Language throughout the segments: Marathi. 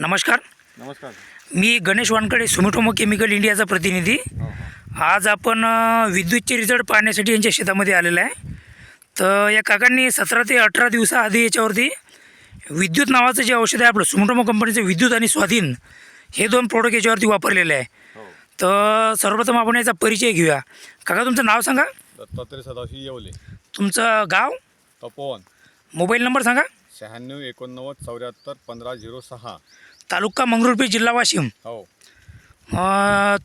नमस्कार. नमस्कार. मी गणेश वानकडे सुमिटोमो केमिकल इंडियाचा प्रतिनिधी. हो हो. आज आपण विद्युतचे रिझल्ट पाहण्यासाठी यांच्या शेतामध्ये आलेलं आहे. तर या काकांनी सतरा ते अठरा दिवसाआधी याच्यावरती विद्युत नावाचं जे औषध आहे आपलं सुमिटोमो कंपनीचं विद्युत आणि स्वाधीन हे दोन प्रोडक्ट याच्यावरती वापरलेले आहे. हो. तर सर्वप्रथम आपण याचा परिचय घेऊया. काका तुमचं नाव सांगा. दत्तात्रय सदाशिव येवले. तुमचं गाव? तपोवन. मोबाईल नंबर सांगा. शहाण्णव एकोणनव्वद चौऱ्याहत्तर पंधरा झिरो सहा. तालुका मंगरुळपीर जिल्हा वाशिम. हो. अ,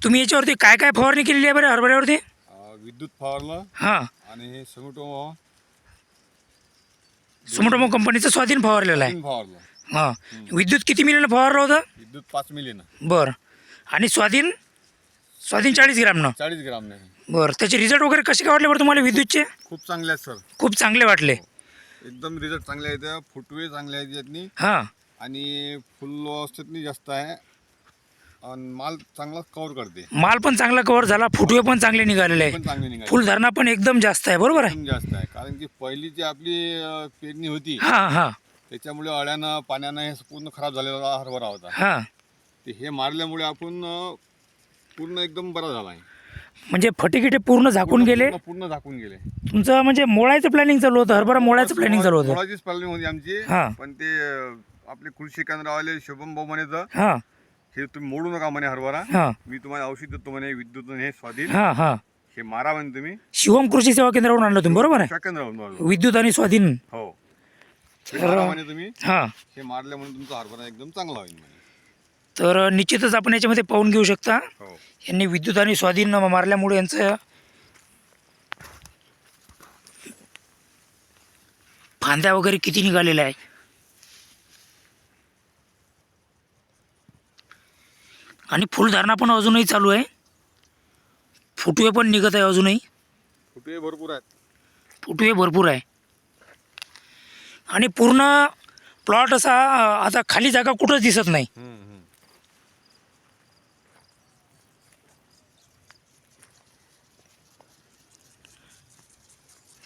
तुम्ही याच्यावरती काय काय फवारणी केलेली आहे बरं हरभऱ्यावरती? अं, विद्युत फवारलं हां. आणि हे समिटो सुमोटोमो कंपनीचं स्वाधीन फवारलेलं आहे. फवारलं. हां. विद्युत किती मिलीनं फवारलं होतं? विद्युत पाच मिलीनं. बरं. आणि स्वाधीन? स्वाधीन चाळीस ग्रामनं. चाळीस ग्राम नाही बरं. त्याचे रिझल्ट वगैरे कसे काय वाटले बरं तुम्हाला विद्युतचे? खूप चांगले आहेत सर. खूप चांगले वाटले. एकदम रिझल्ट चांगले आहेत. फुटवे चांगले आहेत यातनी. हां. आणि फुल अवस्थेतनी जास्त आहे. आणि माल चांगला कव्हर करते. माल पण चांगला कवर झाला. फुटवे पण चांगले निघालेले पण चांगली निघाली फुलधारणा पण एकदम जास्त आहे. बरोबर आहे? एकदम जास्त आहे. कारण की पहिली जी आपली अं, पेरणी होती हां हां. त्याच्यामुळे अळ्यानं पाण्यानं हे पूर्ण खराब झालेला हरभरा होता. हां. ते हे मारल्यामुळे आपण अं, पूर्ण एकदम बरा झाला आहे. म्हणजे फटीकिटे पूर्ण झाकून गेले? पूर्ण- पूर्ण झाकून गेले. तुमचं म्हणजे मोळायचं प्लॅनिंग चालू होतं हरभरा मोळायचं प्लॅनिंग चालू होतं. प्रॉब्लेम होती आमची. हा. पण ते अं, आपले कृषी केंद्रवाले शुभम भाऊ म्हणे तर हां. हे तुम्ही मोडू नका म्हणे हरभरा. हां. मी तुम्हाला औषध देतो म्हणे विद्युत हे स्वाधीन. हां हां. हे मारा म्हणे तुम्ही. शिवम कृषी सेवा केंद्रावरून आणलं तुम्ही बरोबर आहे. विद्युत आणि स्वाधीन. हो. हे मारा म्हणे तुम्ही. हां. हे मारल्यामुळे तुमचा हरभरा एकदम चांगला होईल म्हणे. तर निश्चितच आपण याच्यामध्ये पाहून घेऊ शकता. हो. यांनी विद्युत आणि स्वाधीन मारल्यामुळे यांचं फांद्या वगैरे किती निघालेल्या आहे आणि फुलधारणा पण अजूनही चालू आहे. फुटवे पण निघत आहे अजूनही. फुटवे भरपूर आहेत. फुटवे भरपूर आहे. आणि पूर्ण प्लॉट असा आता खाली जागा कुठंच दिसत नाही.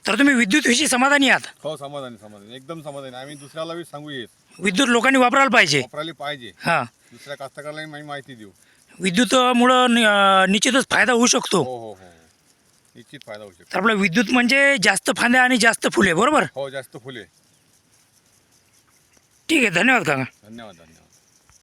तर तुम्ही विद्युतविषयी समाधानी आहात. हो समाधानी समाधानी. एकदम समाधानी. आम्ही दुसऱ्याला बी सांगू येत विद्युत लोकांनी वापरायला पाहिजे. वापरायला पाहिजे. हां. दुसऱ्या कास्तकाराला आम्ही माहिती देऊ. विद्युतमुळं नि- अं, निश्चितच फायदा होऊ शकतो. हो हो हो. निश्चित फायदा होऊ शकतो. तर आपलं विद्युत म्हणजे जास्त फांद्या आणि जास्त फुले बरोबर? हो जास्त फुले. ठीक आहे धन्यवाद काका. धन्यवाद धन्यवाद.